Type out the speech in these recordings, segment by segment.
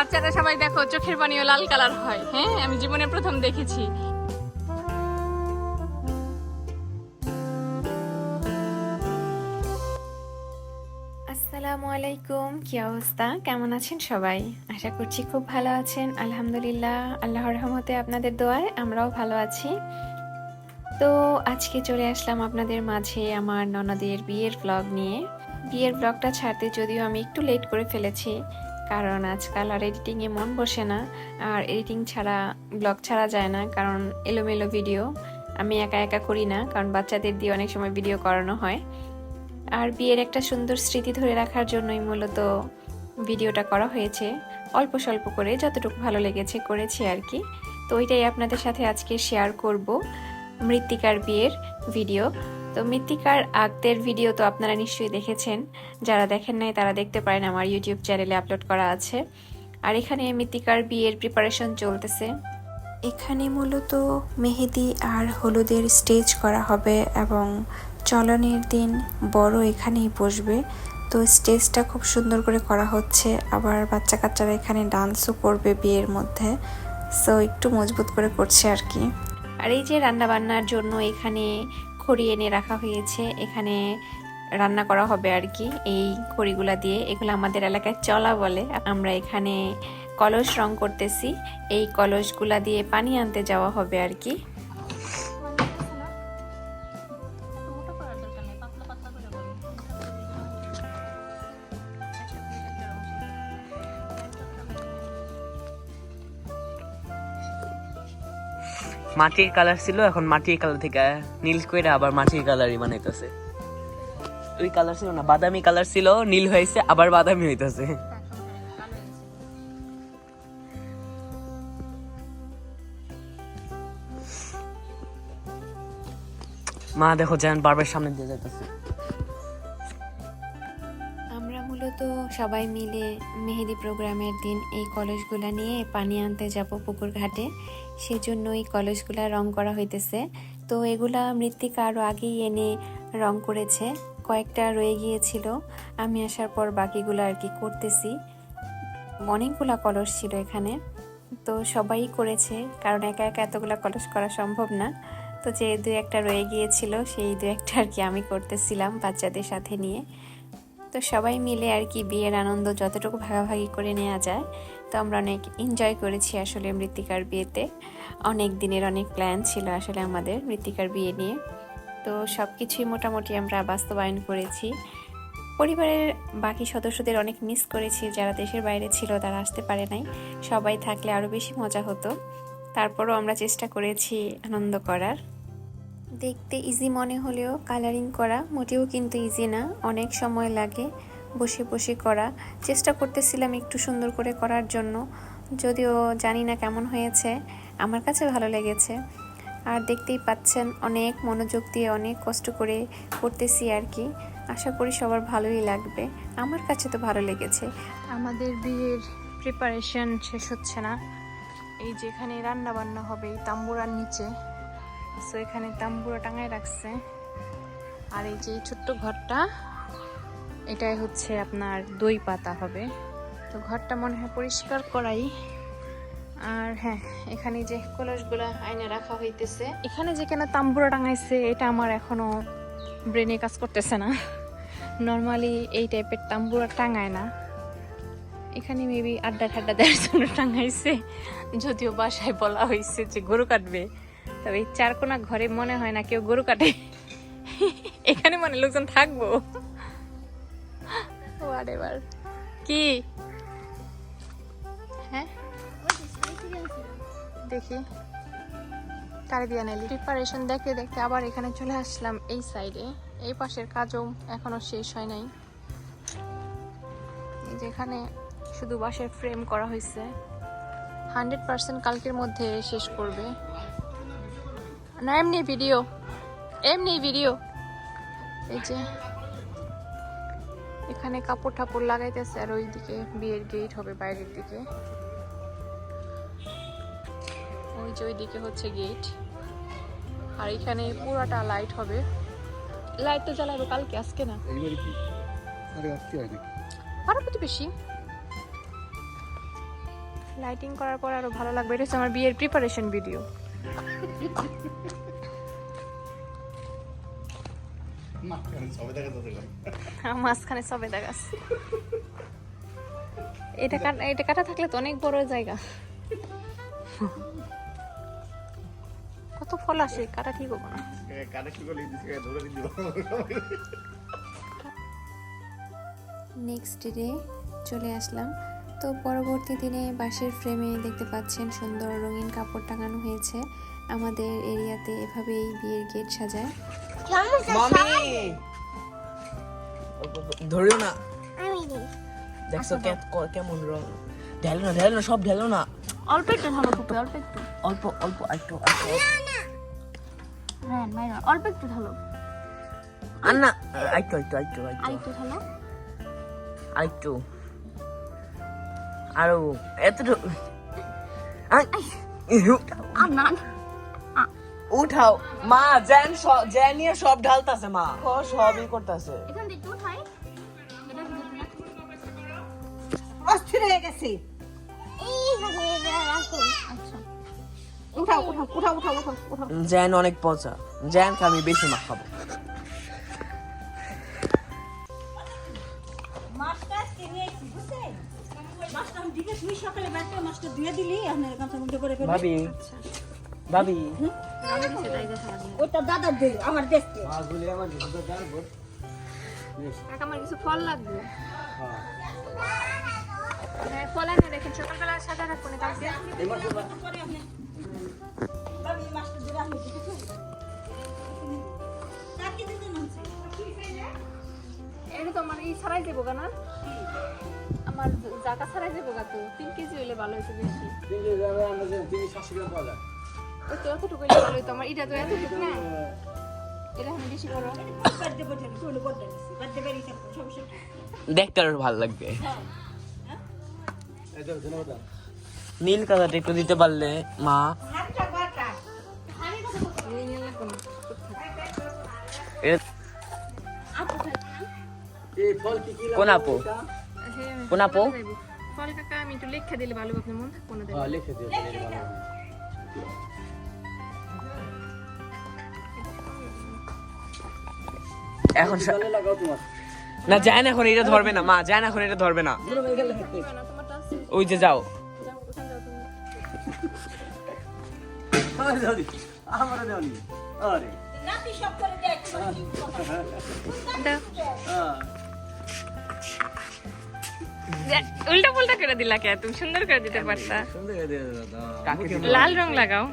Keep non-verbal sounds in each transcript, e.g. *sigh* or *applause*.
বাচ্চারা সবাই দেখো, চোখের পানিও লাল কালার হয়। হ্যাঁ আমি জীবনে প্রথম দেখেছি। আসসালামু আলাইকুম, কি অবস্থা? কেমন আছেন সবাই? আশা করছি খুব ভালো আছেন। আলহামদুলিল্লাহ, আল্লাহর রহমতে আপনাদের দোয়ায় আমরাও ভালো আছি। তো আজকে চলে আসলাম আপনাদের মাঝে আমার ননদের বিয়ের ব্লগ নিয়ে। বিয়ের ব্লগটা ছাড়তে যদিও আমি একটু লেট করে ফেলেছি কারণ আজকাল আর এডিটিংয়ে মন বসে না, আর এডিটিং ছাড়া ব্লগ ছাড়া যায় না, কারণ এলোমেলো ভিডিও আমি একা একা করি না, কারণ বাচ্চাদের দিয়ে অনেক সময় ভিডিও করানো হয়। আর বিয়ের একটা সুন্দর স্মৃতি ধরে রাখার জন্যই মূলত ভিডিওটা করা হয়েছে। অল্প স্বল্প করে, যতটুকু ভালো লেগেছে করেছি আর কি। তো ওইটাই আপনাদের সাথে আজকে শেয়ার করব, মৃত্তিকার বিয়ের ভিডিও তো মৃত্তিকার আগদের ভিডিও তো আপনারা নিশ্চয়ই দেখেছেন। যারা দেখেন নাই তারা দেখতে পারেন আমার ইউটিউব চ্যানেলে আপলোড করা আছে। আর এখানে মৃত্তিকার বিয়ের প্রিপারেশন চলতেছে। এখানে মূলত মেহেদি আর হলুদের স্টেজ করা হবে এবং চলনের দিন বড় এখানেই বসবে। তো স্টেজটা খুব সুন্দর করে করা হচ্ছে। আবার বাচ্চা কাচ্চারা এখানে ডান্সও করবে বিয়ের মধ্যে। সো একটু মজবুত করে করছে আর কি। আর এই যে রান্নাবান্নার জন্য এখানে খড়ি এনে রাখা হয়েছে। এখানে রান্না করা হবে আর কি, এই খড়িগুলা দিয়ে। এগুলো আমাদের এলাকায় চলা বলে। আমরা এখানে কলস রং করতেছি। এই কলসগুলা দিয়ে পানি আনতে যাওয়া হবে আর কি। মাটির কালার ছিল, এখন মাটির কালার থেকে নীল কইরা আবার মাটির কালারই বানাইতেছে। ওই কালার ছিল না, বাদামি কালার ছিল, নীল হয়েছে, আবার বাদামি হইতেছে। মা দেখো যেন বারবার সামনে দিয়ে যাইতেছে। মূলত সবাই মিলে মেহেদি প্রোগ্রামের দিন এই কলসগুলা নিয়ে পানি আনতে যাব পুকুর ঘাটে সেজন্য এই কলসগুলা রং করা হইতেছে। তো এগুলা মৃত্তিকা আরও আগেই এনে রং করেছে। কয়েকটা রয়ে গিয়েছিল। আমি আসার পর বাকিগুলো আর কি করতেছি। অনেকগুলা কলস ছিল এখানে। তো সবাই করেছে, কারণ একা একা এতগুলা কলস করা সম্ভব না। তো যে দু একটা রয়ে গিয়েছিল, সেই দু একটা আর কি আমি করতেছিলাম বাচ্চাদের সাথে নিয়ে। তো সবাই মিলে আর কি বিয়ের আনন্দ যতটুকু ভাগাভাগি করে নেওয়া যায়, তো আমরা অনেক এনজয় করেছি আসলে মৃত্তিকার বিয়েতে। অনেক দিনের অনেক প্ল্যান ছিল আসলে আমাদের মৃত্তিকার বিয়ে নিয়ে। তো সব কিছুই মোটামুটি আমরা বাস্তবায়ন করেছি। পরিবারের বাকি সদস্যদের অনেক মিস করেছি, যারা দেশের বাইরে ছিল তারা আসতে পারে নাই। সবাই থাকলে আরও বেশি মজা হতো। তারপরও আমরা চেষ্টা করেছি আনন্দ করার। দেখতে ইজি মনে হলেও কালারিং করা মোটেও কিন্তু ইজি না। অনেক সময় লাগে বসে বসে করা। চেষ্টা করতেছিলাম একটু সুন্দর করে করার জন্য। যদিও জানি না কেমন হয়েছে। আমার কাছে ভালো লেগেছে। আর দেখতেই পাচ্ছেন, অনেক মনোযোগ দিয়ে অনেক কষ্ট করে করতেছি আর কি। আশা করি সবার ভালোই লাগবে। আমার কাছে তো ভালো লেগেছে। আমাদের বিয়ের প্রিপারেশন শেষ হচ্ছে না। এই যে এখানে রান্না বান্না হবে, এই তাম্বুরার নিচে। সো এখানে তাম্বুরা টাঙায় রাখছে। আর এই যে ছোট্ট ঘরটা, এটাই হচ্ছে আপনার দই পাতা হবে। তো ঘরটা মনে হয় পরিষ্কার করাই। আর হ্যাঁ এখানে যে কলসগুলা আইনে রাখা হইতেছে, এখানে যে কেন তাম্বুরা টাঙাইছে, এটা আমার এখনও ব্রেনে কাজ করতেছে না। নর্মালি এই টাইপের তাম্বুরা টাঙায় না। এখানে মেবি আড্ডা ঠাড্ডা দেওয়ার জন্য টাঙাইছে। যদিও বাসায় বলা হয়েছে যে গরু কাটবে। তবে এই চারকোনা ঘরে মনে হয় না কেউ গরু কাটে। এখানে মানে লোকজন থাকব। এবার কি? হ্যাঁ? দেখি। কারে দিয়ে নাইলি প্রিপারেশন দেখতে দেখতে আবার এখানে চলে আসলাম এই সাইডে এই পাশের কাজও এখনও শেষ হয় নাই। এই যে এখানে শুধু বাসের ফ্রেম করা হয়েছে। হান্ড্রেড পার্সেন্ট কালকের মধ্যে শেষ করবে। না এমনি ভিডিও এমনি ভিডিও এই যে এখানে কাপড় টাপড় লাগাইতেছে আর ওইদিকে বিয়ের গেট হবে বাইরের দিকে। ওই যে ওইদিকে হচ্ছে গেট আর এখানে পুরাটা লাইট হবে। লাইট তো জ্বালাবো কালকে আজকে না। আরে প্রতিবেশী লাইটিং করার পর আরও ভালো লাগবে। এটা হচ্ছে আমার বিয়ের প্রিপারেশন ভিডিও মাঝখানে সবে দেখাস এটা কাটা এটা কাটা থাকলে তো অনেক বড় জায়গা। কত ফল আসে কাটা ঠিক হব না। নেক্সট ডে চলে আসলাম। তো পরবর্তী দিনে বাঁশের ফ্রেমে দেখতে পাচ্ছেন সুন্দর রঙিন কাপড় টাঙানো হয়েছে। আমাদের এরিয়াতে এভাবেই বিয়ের গেট সাজায়। মামি! ধরিও না। দেখছ কে- কেমন রং? ঢেলো না ঢেলো না সব ঢেলো না। অল্প একটু ঢালো ফুপে অল্প একটু। অল্প অল্প একটু হ্যাঁ অল্প একটু ঢালো আর না একটু একটু একটু একটু। ঢালো আরেকটু। আরও এতটুকু উঠাও। মা জ্যান সব জ্যান নিয়ে সব ঢালতাছে মা। ও সবই করতেছে। এখান থেকে একটু উঠাই। এটা কি দেখুন অস্থির হয়ে গেছি। আচ্ছা। উঠাও উঠাও উঠাও উঠাও উঠাও উঠাও। জ্যান অনেক পচা। জ্যানকে আমি বেশি মাখাবো মাছটা আজকে নিয়ে বুঝছেন? দিকে তুই সকালে বাড়িতে মাছটা ধুয়ে দিলি? এখন গামছা মধ্যে করে ফেলবি ভাবি। ভাবি। ওটা দাদার দে আমার দেখতে। কাকা আমার কিছু ফল লাগবে। হ্যাঁ। ফল এনে রেখেন সকালবেলা সাদা রাখব না কালকে। ভাবি, মাছটা ধুয়ে রাখলি, দেখেছ? কাকে দিতে নামছে? এটা তো আমার এই ছাড়াই দেবো না আমার জাকা ছাড়াই গা তো। তিন কেজি হইলে ভালো হয়েছে বেশি। ওই তো এতটুকু হইলে ভালো হইতো। আমার এটা তো এতটুকু না। এটা আমি বেশি করো বাড়িতে বসে আমি চলে বদলে দিছি। বাড়িতে বেরিয়ে থাকব, সমস্যা কি? দেখতে আরও ভালো লাগবে। নীল কালারটা একটু দিতে পারলে মা। বাটা। এ- কোন আপু? কোন আপু? ফল কাকা আমি একটু লেখা দিলে ভালো হবে, আপনার মন থাকব না দেখে। এখন সা- না যায় না এখন এটা ধরবে না। মা যায় না এখন এটা ধরবে না। ওই যে যাও। যাও উল্টা পুল্টা করে দিলা কে? তুমি সুন্দর করে দিতে পারতা। লাল রং লাগাও।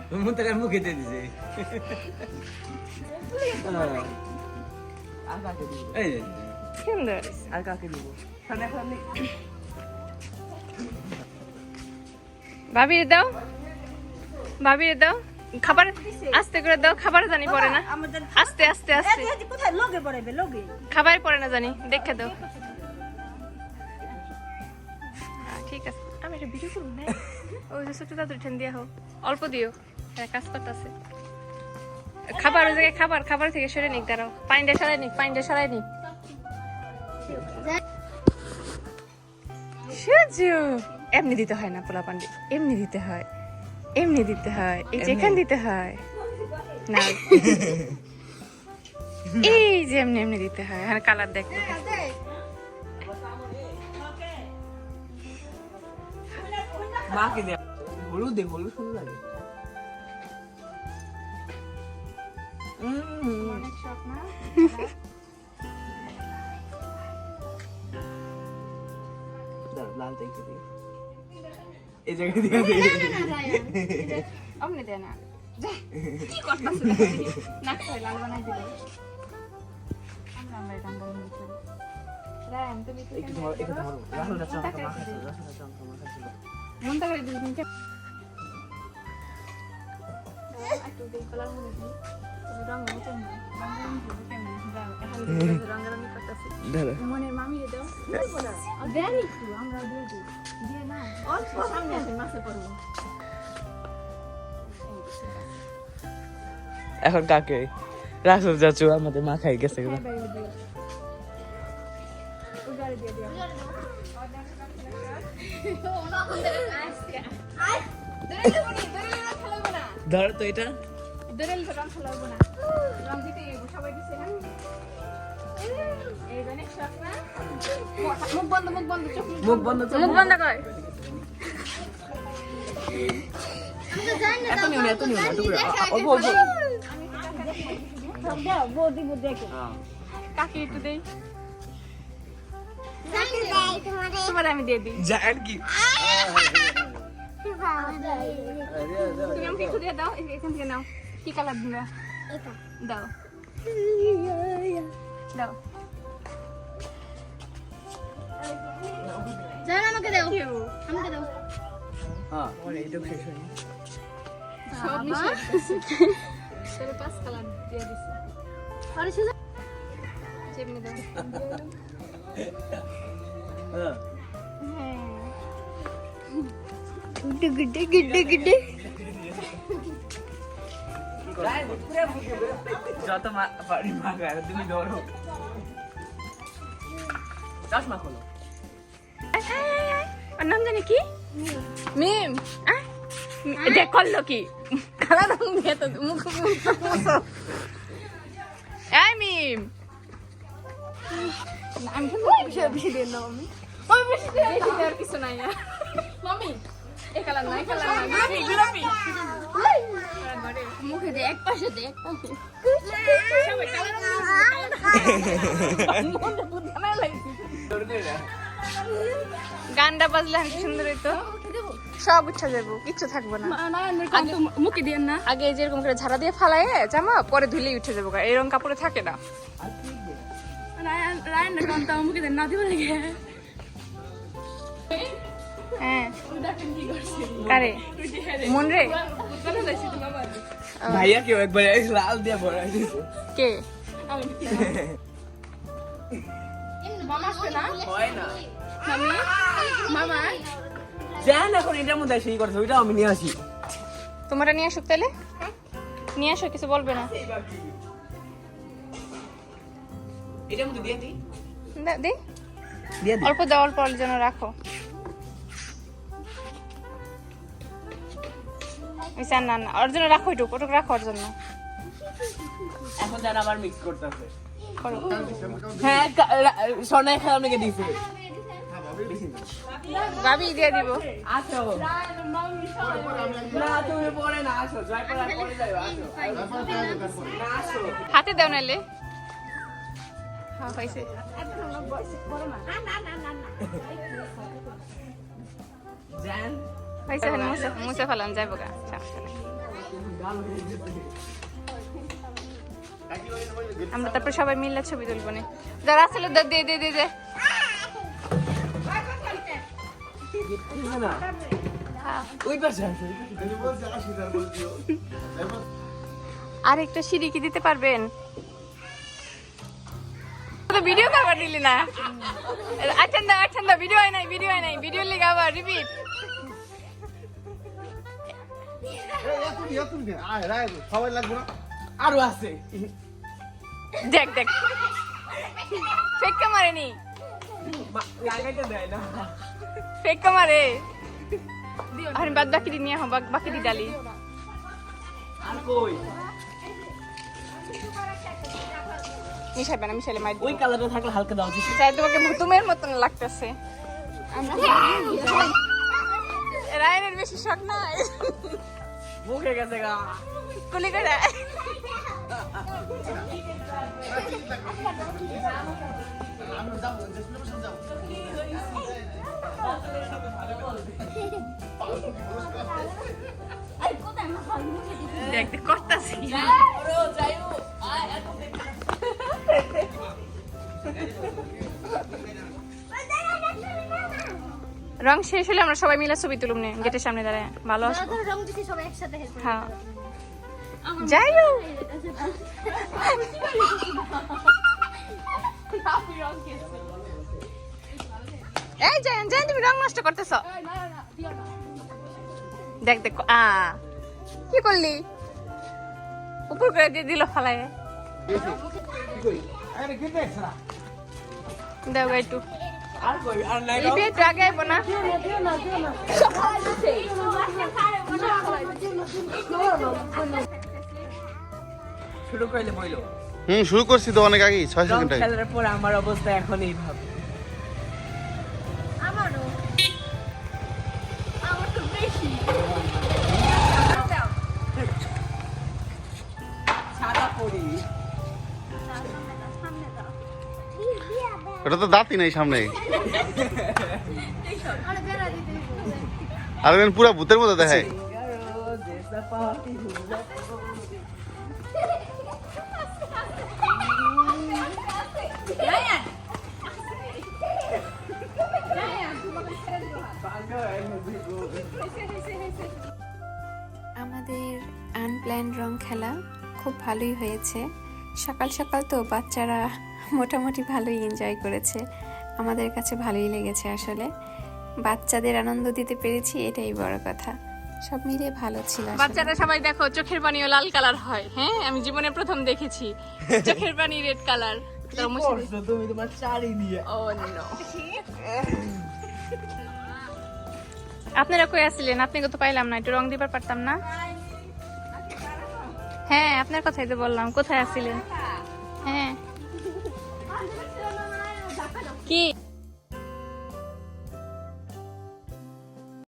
সুন্দর। আর কাকে দিব? ভাবিরে দাও। ভাবিরে দাও। খাবার আস্তে করে দাও খাবার জানি পড়ে না। আস্তে আস্তে আস্তে। কোথায়? লগে পড়াইবে লগে। খাবার পড়ে না জানি দেখে দাও। আছে আমি একটা ভিডিও করব *laughs* না ওই যে ছোট দাদু ঠেন দিয়া হোক। অল্প দিও। হ্যাঁ কাজ করতেছে। খাবার ওই জায়গায় খাবার খাবার থেকে সরে নিক দাঁড়াও। পাইনটা সরাই নিক পাইনটা সরাই নিক। সুজু এমনি দিতে হয় না পোলা পান্ডি। এমনি দিতে হয়। এমনি দিতে হয়। এই যে এখান দিতে হয়। না। *laughs* এই যে এমনি এমনি দিতে হয়। আর কালার দেখো। মাকে দে হলুদ দে হলুদ সুন্দর লাগে অনেক শখ না লালটা একটু দিই। এই জায়গায় দিয়ে দে। অমনি দে না কি করতাছ না খাই লাল বানাই দিল আমরা আমরা এটা আমরা নিতে রাম তুমি তো একটু ধরো, একটু ধরো। রাসুলটা চমকা মাখা ছিল, রাসুলটা চমকা মাখা ছিল। এখন রং রং করতেছি ধরো। মনের মামি দাও। আর দেন একটু আমরা দিয়ে দিয়ে না অল্প সামনে আছে মাসে পড়ব এখন কাকে? রাসুল চাচু আমাদের মাখাই গেছে ধর তো এটা। মুখ বন্ধ মুখ বন্ধ। কর এত নিও না এত নিও না অল্প অল্প দেখো। কাকি একটু দেই। তোমার। আমি দিয়ে দিই। জায়ান্ট কি? তুমি আমাকে একটু দিয়ে দাও এখান থেকে নাও। কি কালার দিবা? দাও। দাও। আমাকে দাও আমাকে দাও। হ্যাঁ শেষ হয়নি। সব মিশে *laughs* হ্যাঁ গুড্ডে গুড্ডে গুড্ডে গুড্ডে যত পারি মাগা তুমি ধরো চশমা খোলো ওর নাম জানি কি মিম দেখ মুখ মিম বেশি দিয়ে দাও আমি আমি বেশি বেশি দেওয়ার কিছু নাই আর। মামি এই কালার নাই কালার নাই গোলাপি গোলাপি মুখে দে এক পাশে দে এক পাশে সবাই কালার মনে বুদ্ধি আমার লাগছে। গানটা বাজলে আমি সুন্দর হইতো সব উঠা যাব কিচ্ছু থাকব না মুখে দিয়ে না আগে যেরকম করে ঝাড়া দিয়ে ফালায় জামা পরে ধুলেই উঠে যাব এরকম কাপড়ে থাকে না রায়ন না কান্তা মুখে দিয়ে না দিব লাগে হ্যাঁ। কারে মন রে ভাইয়া কেউ একবার লাল দিয়ে ভরাই দিছে কে? হয় না। মামা? জান এখন এটার মধ্যে সেই করছে ওইটা আমি নিয়ে আসি। তোমরা নিয়ে আসুক তাহলে? নিয়ে আসো কিছু বলবে না। এটার মধ্যে দিয়ে দিই। দে- অল্প দাও অল্প অল্প যেন রাখো। ওইসা না না ওর জন্য রাখো একটু ওটুক রাখো ওর জন্য। এখন যারা আবার মিক্স করতেছে। করো। হ্যাঁ সোনাই খেলা আপনাকে দিছে। গাবি দিয়ে দিব। আসো। না তুমি পরে না আসো। জয় পরে পরে আসো। না আসো। হাতে দাও নাইলে। হ্যাঁ হয়েছে জান হয়েছে মুছে মুছে ফেলাম যাইব গা আমরা তারপর সবাই মিলে ছবি তুলবো নি যারা আসলে দে দে দে দে আর একটা সিঁড়ি কি দিতে পারবেন? ভিডিও করবার দিলি না? আচ্ছা আচ্ছা ভিডিও হয় নাই ভিডিও হয় নাই ভিডিও লিখে আবার রিপিট সবাই লাগবে না আরও আছে। দেখ দেখ। ফেক মারেনি। মা- লাগাইতে দেয় না। ফেক মারে। আর বাদ বাকি দি নিয়ে বাক বাকি দি ডালি। আর কই? মিশাইবে না মিশাইলে মাই ওই কালারটা থাকলে হালকা দাও দিছি। যাই তোমাকে ভুতুমের মতন লাগতেছে। রায়নের বেশি শখ নাই। মুখে গেছে গা। কুলি করে দেখ দেখ করতাছি। রং শেষ হলে আমরা সবাই মিলে ছবি তুলুম নে গেটের সামনে দাঁড়ায়। ভালো আসব রং দিছি সবাই একসাথে হেল্প হ্যাঁ। যাই হোক। এই জান জান তুমি রং নষ্ট করতেছ। দেখ দেখ আ কি করলি? উপর করে দিয়ে দিল ফালায়। দাও একটু আর কই আর নাই এই বিয়ে একটু আগে আইবো না? শুরু করলে বইলো হুম শুরু করছি তো অনেক আগেই ছয় সেকেন্ড আগে। খেলার পর আমার অবস্থা এখন এইভাবে। ওটা তো দাঁতই নাই সামনে। আরে এখন পুরো ভূতের মতো দেখায়। আমাদের আনপ্ল্যান রং খেলা খুব ভালোই হয়েছে। সকাল সকাল তো বাচ্চারা মোটামুটি ভালোই এনজয় করেছে। আমাদের কাছে ভালোই লেগেছে আসলে। বাচ্চাদের আনন্দ দিতে পেরেছি এটাই বড় কথা। সব মিলিয়ে ভালো ছিল বাচ্চারা সবাই দেখো চোখের পানিও লাল কালার হয় হ্যাঁ? আমি জীবনে প্রথম দেখেছি। *laughs* চোখের পানি রেড কালার তুমি? তোমার চারি দিয়ে ও নো আপনারা কই আসছিলেন আপনি কত পাইলাম না একটু রং দিবার পারতাম না? হ্যাঁ আপনার কথাই তো বললাম কোথায় আসছিলেন হ্যাঁ কি